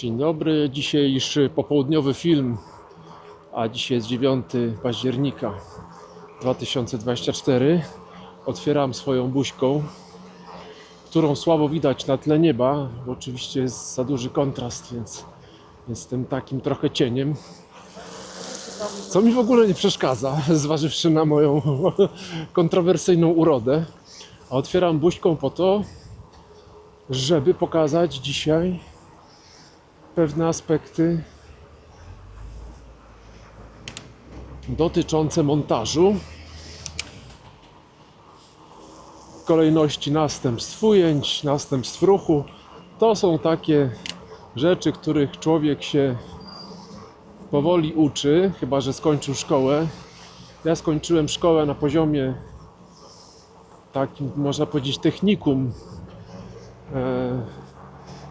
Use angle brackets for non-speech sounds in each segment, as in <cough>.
Dzień dobry. Dzisiejszy popołudniowy film, a dzisiaj jest 9 października 2024. Otwieram swoją buźką, którą słabo widać na tle nieba, bo oczywiście jest za duży kontrast, więc jestem takim trochę cieniem. Co mi w ogóle nie przeszkadza, <laughs> zważywszy na moją <laughs> kontrowersyjną urodę. A otwieram buźką po to, żeby pokazać dzisiaj pewne aspekty dotyczące montażu, kolejności następstw ujęć, następstw ruchu. To są takie rzeczy, których człowiek się powoli uczy, chyba że skończył szkołę. Ja skończyłem szkołę na poziomie takim, można powiedzieć, technikum e,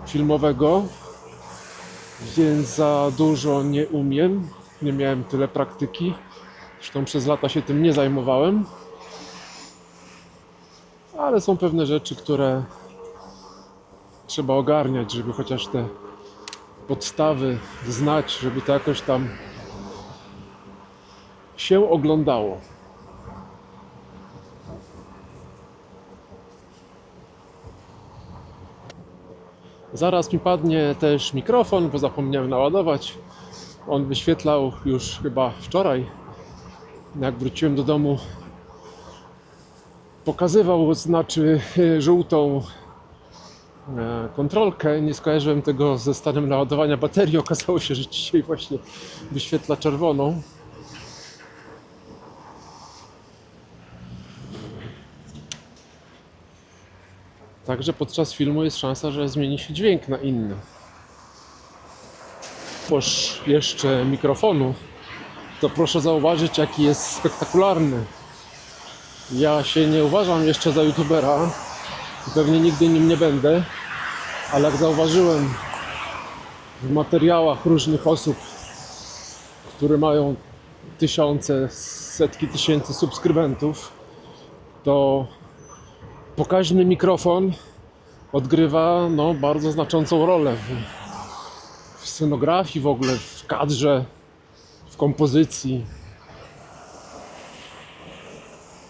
filmowego, więc za dużo nie umiem. Nie miałem tyle praktyki. Zresztą przez lata się tym nie zajmowałem. Ale są pewne rzeczy, które trzeba ogarniać, żeby chociaż te podstawy znać, żeby to jakoś tam się oglądało. Zaraz mi padnie też mikrofon, bo zapomniałem naładować. On wyświetlał już chyba wczoraj. Jak wróciłem do domu, pokazywał, znaczy <laughs> żółtą e, kontrolkę. Nie skojarzyłem tego ze stanem naładowania baterii. Okazało się, że dzisiaj właśnie wyświetla czerwoną. Także podczas filmu jest szansa, że zmieni się dźwięk na inny. Oprócz jeszcze mikrofonu, to proszę zauważyć, jaki jest spektakularny. Ja się nie uważam jeszcze za youtubera pewnie nigdy nim nie będę, ale jak zauważyłem w materiałach różnych osób, które mają tysiące, setki tysięcy subskrybentów, to pokaźny mikrofon odgrywa no, bardzo znaczącą rolę w, w scenografii, w ogóle w kadrze, w kompozycji.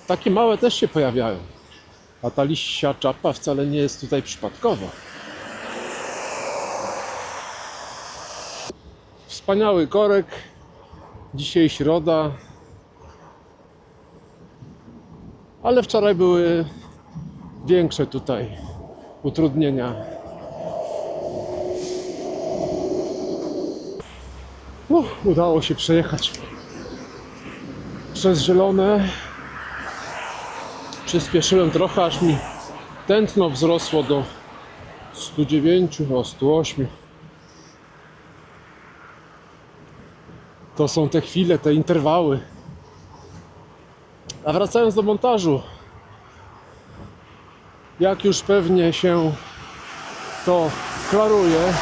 Takie małe też się pojawiają. A ta liścia czapa wcale nie jest tutaj przypadkowa. Wspaniały korek. Dzisiaj środa. Ale wczoraj były większe tutaj utrudnienia. Uff, udało się przejechać przez zielone. Przyspieszyłem trochę, aż mi tętno wzrosło do 109, o 108. To są te chwile, te interwały. A wracając do montażu, jak już pewnie się to klaruje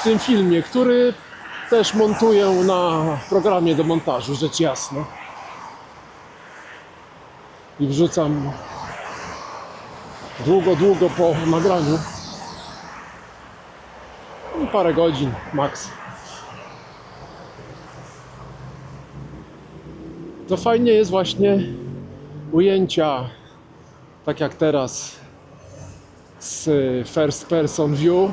w tym filmie, który też montuję na programie do montażu, rzecz jasna. I wrzucam długo, długo po nagraniu. Parę godzin maks. To fajnie jest właśnie ujęcia tak jak teraz z first person view,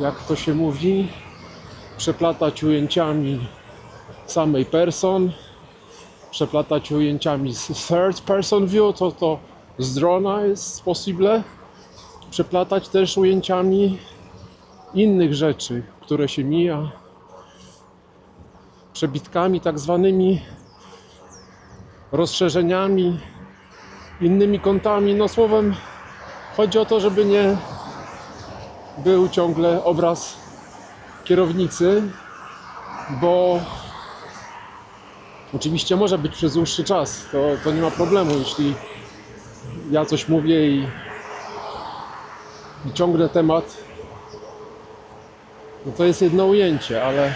jak to się mówi, przeplatać ujęciami samej person, przeplatać ujęciami z third person view, to to z drona jest possible, przeplatać też ujęciami innych rzeczy, które się mija, przebitkami tak zwanymi, rozszerzeniami, innymi kątami. No słowem, chodzi o to, żeby nie był ciągle obraz kierownicy, bo oczywiście może być przez dłuższy czas. To, to nie ma problemu, jeśli ja coś mówię i, i ciągnę temat. No to jest jedno ujęcie, ale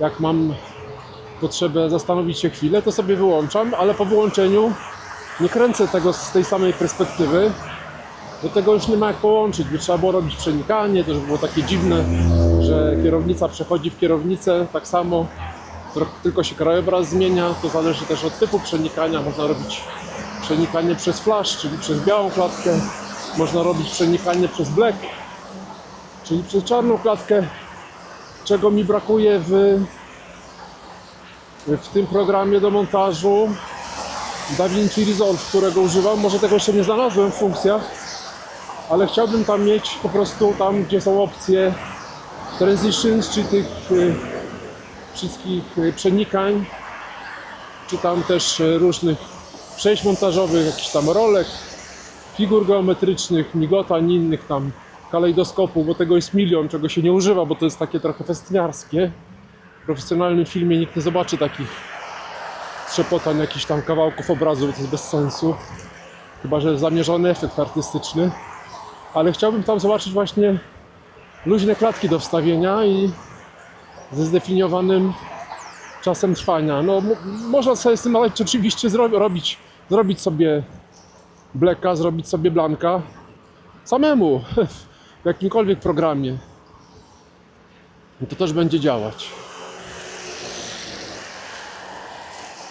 jak mam potrzebę zastanowić się chwilę, to sobie wyłączam, ale po wyłączeniu nie kręcę tego z tej samej perspektywy, Do tego już nie ma jak połączyć, by trzeba było robić przenikanie, to było takie dziwne, że kierownica przechodzi w kierownicę, tak samo, tylko się krajobraz zmienia, to zależy też od typu przenikania, można robić przenikanie przez flash, czyli przez białą klatkę, można robić przenikanie przez black, czyli przez czarną klatkę, czego mi brakuje w, w tym programie do montażu DaVinci Resolve, którego używam. Może tego jeszcze nie znalazłem w funkcjach, ale chciałbym tam mieć po prostu tam, gdzie są opcje transitions, czy tych y, wszystkich y, przenikań, czy tam też y, różnych przejść montażowych, jakichś tam rolek, figur geometrycznych, migotań, innych tam kalejdoskopu, bo tego jest milion, czego się nie używa, bo to jest takie trochę festniarskie. Profesjonalnym filmie nikt nie zobaczy takich trzepotań jakichś tam kawałków obrazu, bo to jest bez sensu. Chyba, że zamierzony efekt artystyczny. Ale chciałbym tam zobaczyć właśnie luźne klatki do wstawienia i ze zdefiniowanym czasem trwania. No, mo- można sobie z tym ale oczywiście zro- robić, zrobić sobie bleka, zrobić sobie blanka samemu <laughs> w jakimkolwiek programie. I to też będzie działać.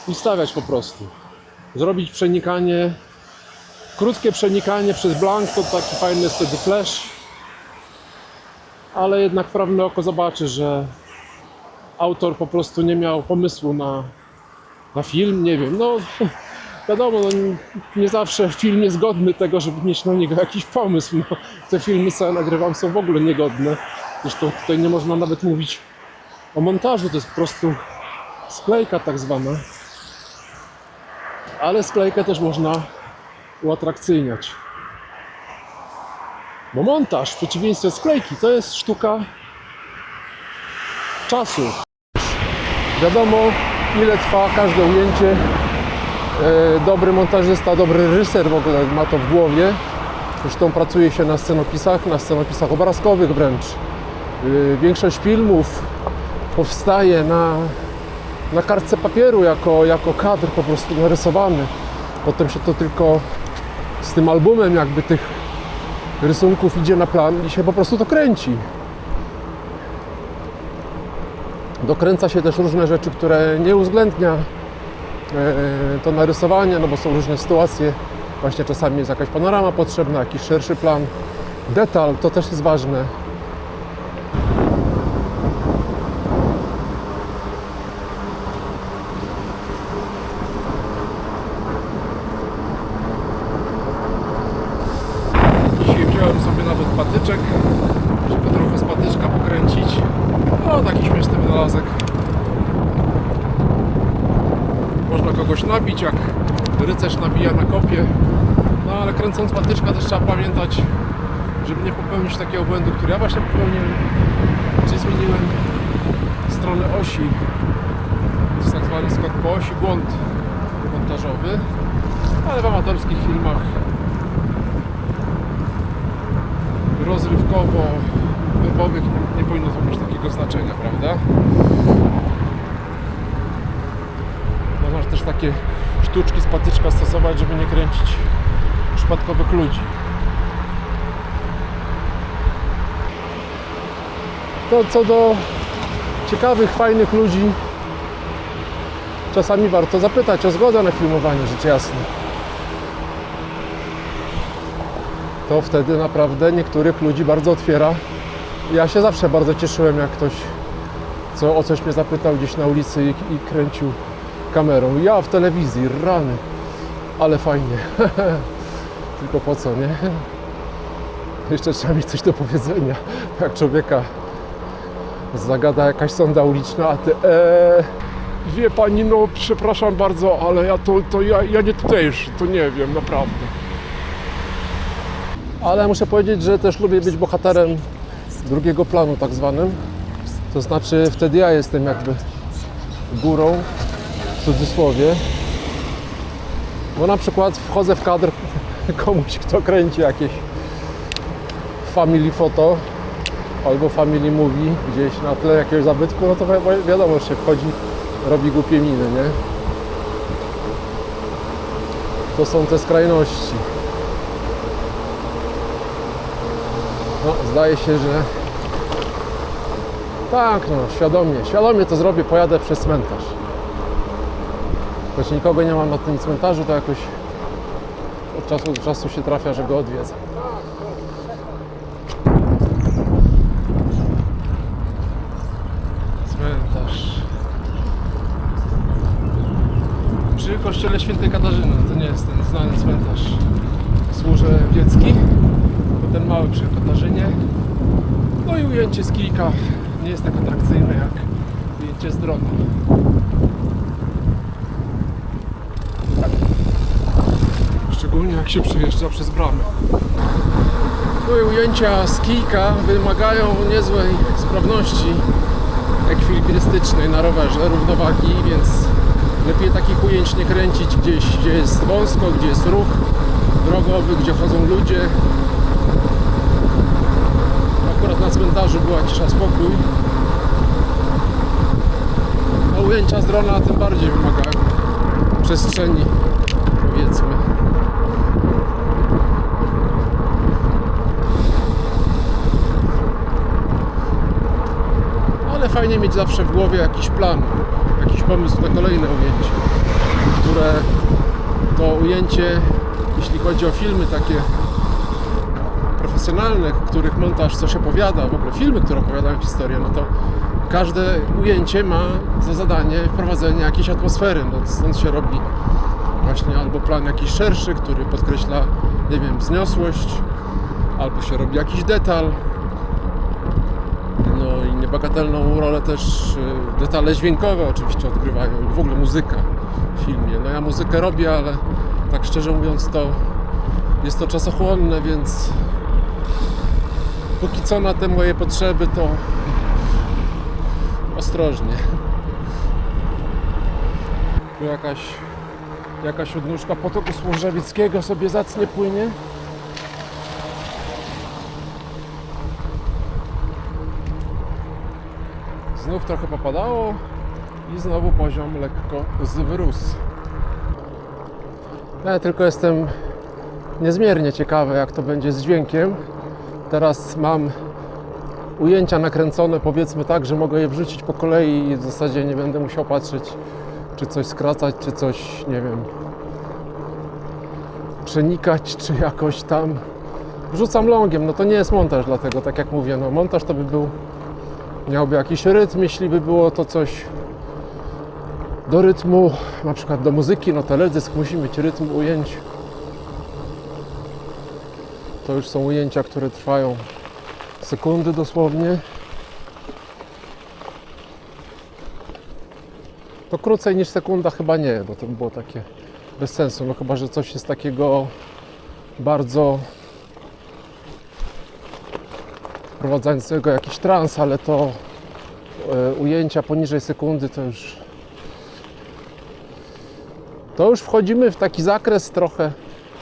I stawiać po prostu. Zrobić przenikanie, krótkie przenikanie przez blank, to taki fajny jest wtedy flash. Ale jednak prawne oko zobaczy, że autor po prostu nie miał pomysłu na, na film, nie wiem, no <laughs> wiadomo, no, nie- zawsze film jest godny tego, żeby mieć na niego jakiś pomysł. No, te filmy, co ja nagrywam, są w ogóle niegodne. Zresztą tutaj nie można nawet mówić o montażu, to jest po prostu sklejka tak zwana. Ale sklejkę też można uatrakcyjniać. Bo montaż, w przeciwieństwie do sklejki, to jest sztuka czasu. Wiadomo, ile trwa każde ujęcie. E, Dobry montażysta, dobry reżyser w ogóle ma to w głowie. Zresztą pracuje się na scenopisach, na scenopisach obrazkowych wręcz. E, Większość filmów powstaje na, na kartce papieru jako, jako kadr po prostu narysowany. Potem się to tylko z tym albumem jakby tych rysunków idzie na plan i się po prostu to kręci. Dokręca się też różne rzeczy, które nie uwzględnia e, to narysowanie, no bo są różne sytuacje. Właśnie czasami jest jakaś panorama potrzebna, jakiś szerszy plan. Detal to też jest ważne. Dzisiaj wziąłem sobie nawet patyczek, żeby trochę z patyczka pokręcić. O, taki śmieszny wynalazek. Można kogoś nabić, jak rycerz nabija na kopie. No ale kręcąc patyczka też trzeba pamiętać, żeby nie popełnić takiego błędu, który ja właśnie popełniłem, gdzie zmieniłem stronę osi. To jest tak zwany skok po osi, błąd montażowy. Ale w amatorskich filmach rozrywkowo webowych nie powinno to mieć takiego znaczenia, prawda? Można też takie sztuczki z patyczka stosować, żeby nie kręcić przypadkowych ludzi. To co do ciekawych, fajnych ludzi, czasami warto zapytać o zgodę na filmowanie, rzecz jasna. To wtedy naprawdę niektórych ludzi bardzo otwiera. Ja się zawsze bardzo cieszyłem, jak ktoś co, o coś mnie zapytał gdzieś na ulicy i, i kręcił kamerą. Ja w telewizji, rany, ale fajnie. <laughs> Tylko po co, nie? <laughs> Jeszcze trzeba mieć coś do powiedzenia. Jak człowieka zagada jakaś sonda uliczna, a ty eee, wie pani, no przepraszam bardzo, ale ja to, to ja, ja nie tutejszy, to nie wiem, naprawdę. Ale muszę powiedzieć, że też lubię być bohaterem drugiego planu tak zwanym. To znaczy wtedy ja jestem jakby górą w cudzysłowie. Bo na przykład wchodzę w kadr <laughs> komuś, kto kręci jakieś family photo albo family movie gdzieś na tle jakiegoś zabytku, no to wi- wiadomo, że się wchodzi, robi głupie miny, nie? To są te skrajności. No, zdaje się, że tak, no, świadomie, świadomie to zrobię, pojadę przez cmentarz. Choć nikogo nie mam na tym cmentarzu, to jakoś od czasu do czasu się trafia, że go odwiedzę. Cmentarz. Przy kościele świętej Katarzyny, to nie jest ten znany cmentarz służewiecki, to ten mały przy. No i ujęcie z kilka nie jest tak atrakcyjne jak ujęcie z drona. Szczególnie jak się przejeżdża przez bramy. No i ujęcia z kijka wymagają niezłej sprawności ekwilibrystycznej na rowerze, równowagi, więc lepiej takich ujęć nie kręcić gdzieś, gdzie jest wąsko, gdzie jest ruch drogowy, gdzie chodzą ludzie. Akurat na cmentarzu była cisza, spokój. A ujęcia z drona tym bardziej wymagają przestrzeni, powiedzmy. Ale fajnie mieć zawsze w głowie jakiś plan, jakiś pomysł na kolejne ujęcie, które to ujęcie, jeśli chodzi o filmy takie profesjonalne, których montaż coś opowiada, w ogóle filmy, które opowiadają historię, no to każde ujęcie ma za zadanie wprowadzenie jakiejś atmosfery, no stąd się robi właśnie albo plan jakiś szerszy, który podkreśla, nie wiem, wzniosłość, albo się robi jakiś detal, no i niebagatelną rolę też y, detale dźwiękowe oczywiście odgrywają i w ogóle muzyka w filmie. No ja muzykę robię, ale tak szczerze mówiąc to jest to czasochłonne, więc póki co na te moje potrzeby to ostrożnie. Tu jakaś jakaś odnóżka potoku Służewieckiego sobie zacnie płynie. Znów trochę popadało i znowu poziom lekko zwyrósł. Ja tylko jestem niezmiernie ciekawy, jak to będzie z dźwiękiem. Teraz mam ujęcia nakręcone, powiedzmy tak, że mogę je wrzucić po kolei i w zasadzie nie będę musiał patrzeć, czy coś skracać, czy coś, nie wiem, przenikać, czy jakoś tam. Wrzucam longiem, no to nie jest montaż, dlatego tak jak mówię, no montaż to by był miałby jakiś rytm, jeśli by było to coś do rytmu, na przykład do muzyki, no teledysk musi mieć rytm ujęć. To już są ujęcia, które trwają sekundy dosłownie. To krócej niż sekunda chyba nie, bo to by było takie bez sensu, no chyba, że coś jest takiego bardzo wprowadzającego jakiś trans, ale to e, ujęcia poniżej sekundy to już to już wchodzimy w taki zakres trochę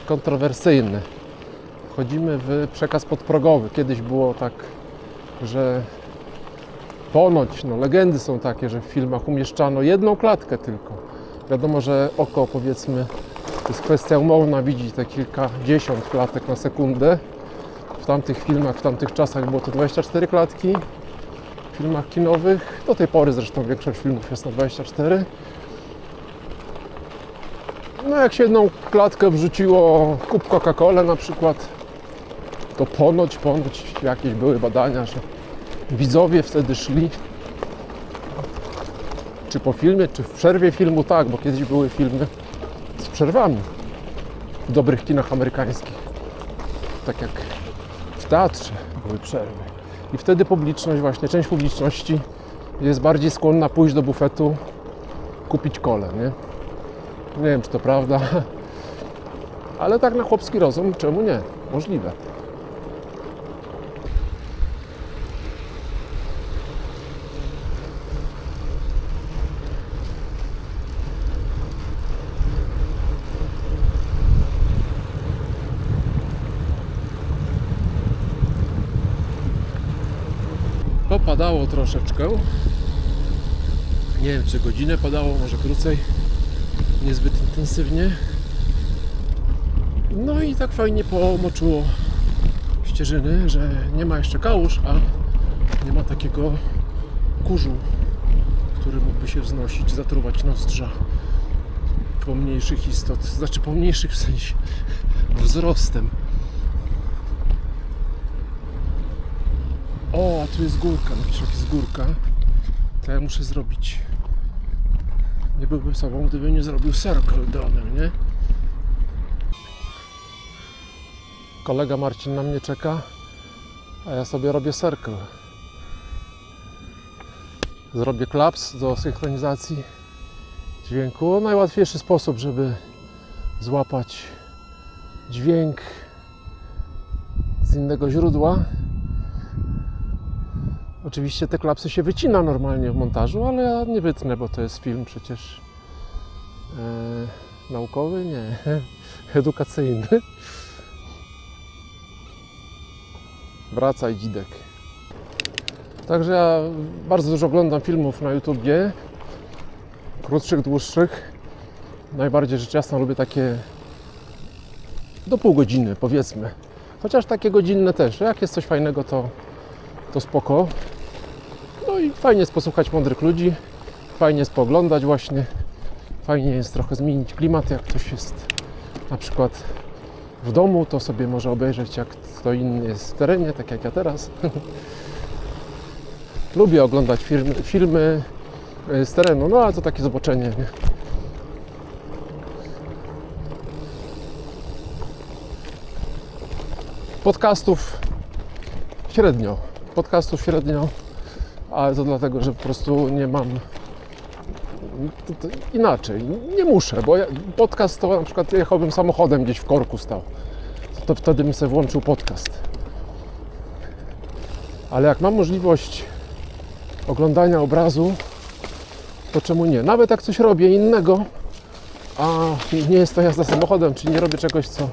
kontrowersyjny. Wchodzimy w przekaz podprogowy. Kiedyś było tak, że ponoć, no legendy są takie, że w filmach umieszczano jedną klatkę tylko. Wiadomo, że oko powiedzmy to jest kwestia umowna, widzi te kilkadziesiąt klatek na sekundę. W tamtych filmach, w tamtych czasach było to 24 klatki. W filmach kinowych, do tej pory zresztą większość filmów jest na 24. No jak się jedną klatkę wrzuciło kup Coca-Colę na przykład, to ponoć, ponoć jakieś były badania, że widzowie wtedy szli czy po filmie, czy w przerwie filmu, tak, bo kiedyś były filmy z przerwami w dobrych kinach amerykańskich. Tak jak w teatrze były przerwy. I wtedy publiczność, właśnie część publiczności jest bardziej skłonna pójść do bufetu, kupić kolę, nie? Nie wiem, czy to prawda, <laughs> ale tak na chłopski rozum, czemu nie? Możliwe. Popadało troszeczkę. Nie wiem, czy godzinę padało, może krócej. Niezbyt intensywnie. No i tak fajnie pomoczyło macierzyny, że nie ma jeszcze kałuż, a nie ma takiego kurzu, który mógłby się wznosić, zatruwać nozdrza pomniejszych istot, znaczy pomniejszych w sensie <laughs> wzrostem. O, a tu jest górka, napisz jak jest górka. To ja muszę zrobić. Nie byłbym sobą, gdybym nie zrobił circle dołem, nie? Kolega Marcin na mnie czeka, a ja sobie robię circle. Zrobię klaps do synchronizacji dźwięku. Najłatwiejszy sposób, żeby złapać dźwięk z innego źródła. Oczywiście te klapsy się wycina normalnie w montażu, ale ja nie wytnę, bo to jest film przecież e, naukowy, nie, <laughs> edukacyjny. Wracaj dzidek. Także ja bardzo dużo oglądam filmów na YouTubie, krótszych, dłuższych. Najbardziej rzecz jasna lubię takie do pół godziny powiedzmy. Chociaż takie godzinne też. Jak jest coś fajnego, to, to spoko. No i fajnie jest posłuchać mądrych ludzi, fajnie jest pooglądać właśnie, fajnie jest trochę zmienić klimat, jak ktoś jest na przykład w domu, to sobie może obejrzeć jak kto inny jest w terenie, tak jak ja teraz. <laughs> Lubię oglądać filmy, filmy y, z terenu, no ale to takie zobaczenie, nie? Podcastów średnio. Podcastów średnio ale to dlatego, że po prostu nie mam inaczej, nie muszę, bo podcast to na przykład jechałbym samochodem gdzieś w korku stał, to wtedy bym sobie włączył podcast. Ale jak mam możliwość oglądania obrazu, to czemu nie? Nawet jak coś robię innego, a nie jest to jazda samochodem, czyli nie robię czegoś, co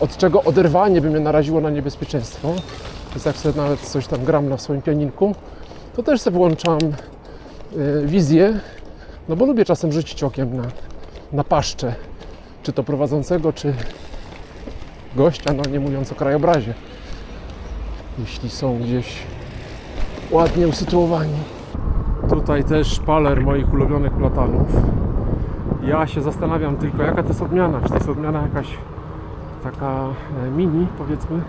od czego oderwanie by mnie naraziło na niebezpieczeństwo, jak sobie nawet coś tam gram na swoim pianinku, to też sobie włączam y, wizję, no bo lubię czasem rzucić okiem na, na paszczę, czy to prowadzącego, czy gościa, no nie mówiąc o krajobrazie, jeśli są gdzieś ładnie usytuowani. Tutaj też szpaler moich ulubionych platanów. Ja się zastanawiam tylko, jaka to jest odmiana. Czy to jest odmiana jakaś taka e, mini, powiedzmy.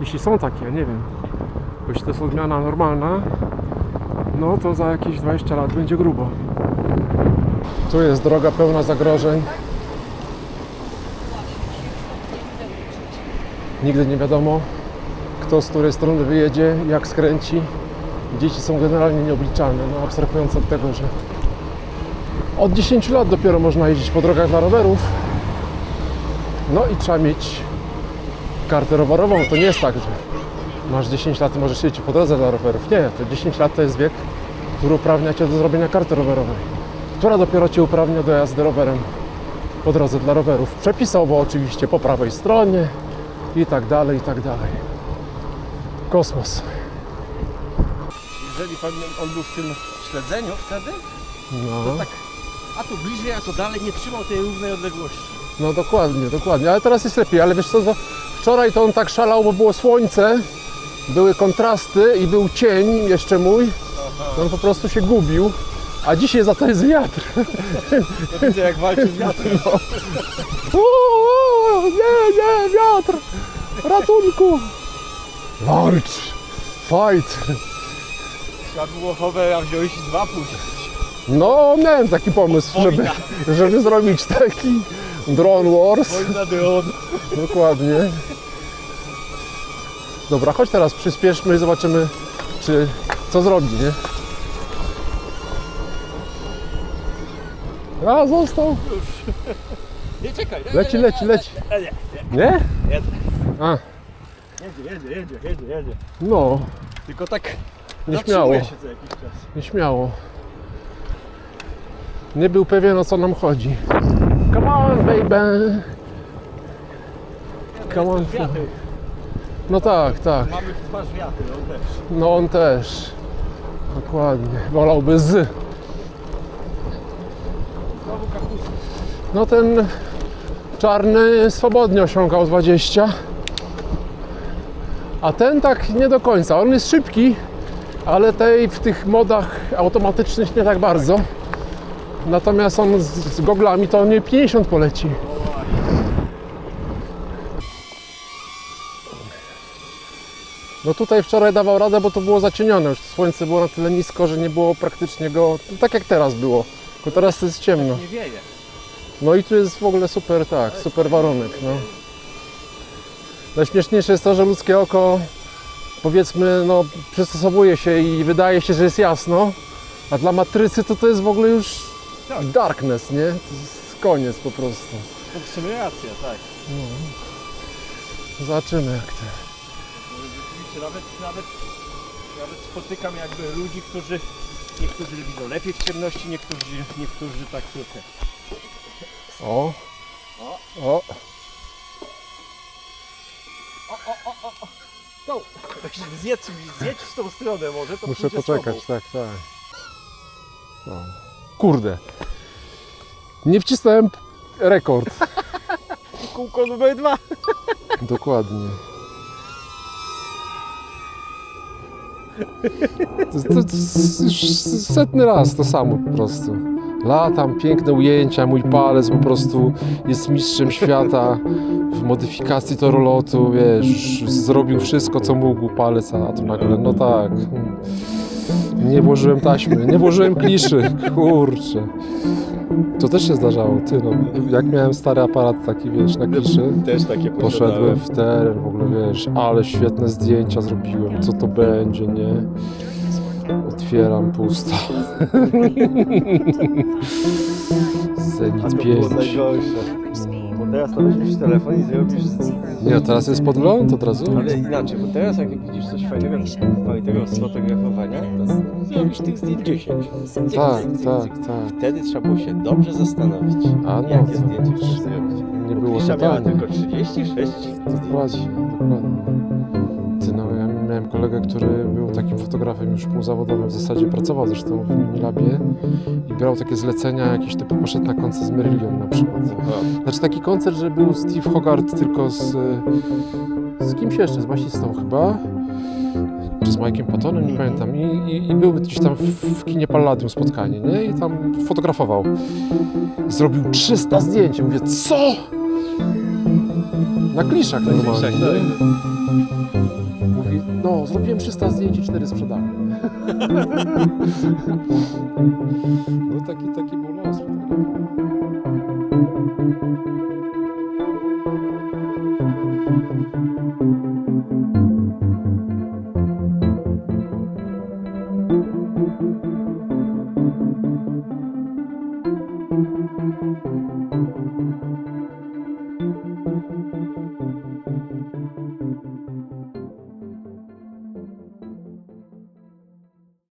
Jeśli są takie, nie wiem. Bo jeśli to jest odmiana normalna, no to za jakieś 20 lat będzie grubo. Tu jest droga pełna zagrożeń. Nigdy nie wiadomo, kto z której strony wyjedzie, jak skręci. Dzieci są generalnie nieobliczalne, no abstrahując od tego, że od 10 lat dopiero można jeździć po drogach dla rowerów. No i trzeba mieć kartę rowerową. To nie jest tak, że masz 10 lat i możesz jeździć po drodze dla rowerów. Nie, to 10 lat to jest wiek, który uprawnia Cię do zrobienia karty rowerowej, która dopiero Cię uprawnia do jazdy rowerem po drodze dla rowerów. Przepisowo oczywiście po prawej stronie i tak dalej, i tak dalej. Kosmos. Jeżeli pan, on był w tym śledzeniu wtedy, No, tak, a tu bliżej, a to dalej nie trzymał tej równej odległości. no dokładnie, dokładnie. Ale teraz jest lepiej. Ale wiesz co, to wczoraj to on tak szalał, bo było słońce, były kontrasty i był cień jeszcze mój. On po prostu się gubił. A dzisiaj za to jest wiatr. To widzę jak walczy z wiatrem. Uuu, nie, nie, wiatr! Ratunku! Walcz! Fight! Było Hovera wziąć i dwa puścić. No, miałem taki pomysł, żeby, żeby zrobić taki Drone Wars. Wojna. Dokładnie. Dobra, chodź teraz przyspieszmy i zobaczymy, czy co zrobi, nie? A, został. Nie czekaj. nie, Leci, nie, leci, leci. Nie, nie, Nie? nie, jedzie. A, Jedzie, jedzie, jedzie, jedzie, jedzie. no, Tylko tak nieśmiało, zatrzymuje się co jakiś czas. nieśmiało. Nie był pewien o co nam chodzi. Come on, baby. Come on. Wiatry. No tak, tak. Mamy w twarz wiatry, on też. No on też. Dokładnie. Wolałby z. Znowu. No ten czarny swobodnie osiągał 20. A ten tak nie do końca. On jest szybki, ale tej w tych modach automatycznych nie tak bardzo. Natomiast on z, z goglami to nie 50 poleci. No tutaj wczoraj dawał radę, bo to było zacienione. Już słońce było na tyle nisko, że nie było praktycznie go, no tak jak teraz było. Tylko teraz to jest ciemno. Nie wieje. No i tu jest w ogóle super, tak, super warunek, no. Najśmieszniejsze jest to, że ludzkie oko, powiedzmy, no, przystosowuje się i wydaje się, że jest jasno, a dla matrycy to to jest w ogóle już Tak. darkness, nie? To jest koniec po prostu. To w sumie racja, tak. Zobaczymy jak to. Rzeczywiście, nawet, nawet, nawet spotykam jakby ludzi, którzy niektórzy widzą lepiej w ciemności, niektórzy, niektórzy tak trochę. O, o, No, zjedź, zjedź w tą stronę może, to muszę pójdzie z poczekać, tak, tak. O. Kurde. Nie wcisnąłem rekord. <laughs> Kółko numer dwa. Dokładnie. To, to, to już setny raz to samo po prostu. Latam, piękne ujęcia, mój palec po prostu jest mistrzem świata w modyfikacji torolotu, wiesz, zrobił wszystko co mógł palec, a tu nagle, no tak, nie włożyłem taśmy, nie włożyłem kliszy, <laughs> kurczę. To też się zdarzało, ty no, jak miałem stary aparat taki, wiesz, na kliszy, Też takie Poszedłem w teren, w ogóle wiesz, ale świetne zdjęcia zrobiłem, co to będzie, nie? Otwieram pusto. <laughs> Zenit 5. najgorsze. Bo teraz to weźmiesz telefon i zrobisz... Nie, teraz jest podgląd od razu? Ale inaczej, bo teraz jak widzisz coś fajnego, fajnego sfotografowania, to zrobisz tych zdjęć 10. Cyk, Tak, cyk, cyk, tak, cyk. tak. Wtedy trzeba było się dobrze zastanowić, A no, jakie to zdjęcie chcesz zrobić. Nie Bo było Klisza to miała tylko 36 zdjęć. Dokładnie, dokładnie. Miałem kolegę, który był takim fotografem już półzawodowym, w zasadzie pracował zresztą w Minilabie i brał takie zlecenia, jakieś typu poszedł na koncert z Marillion na przykład. Znaczy taki koncert, że był Steve Hogarth tylko z, z kimś jeszcze, z basistą chyba, czy z Mike'iem Pattonem, nie pamiętam. I, i, i był gdzieś tam w, w kinie Palladium spotkanie, nie? I tam fotografował. Zrobił 300 zdjęć. Mówię, co? Na kliszach normalnie. kliszach, nie? No, zrobiłem 300 zdjęć i 4 sprzedałem. <laughs> no taki, taki był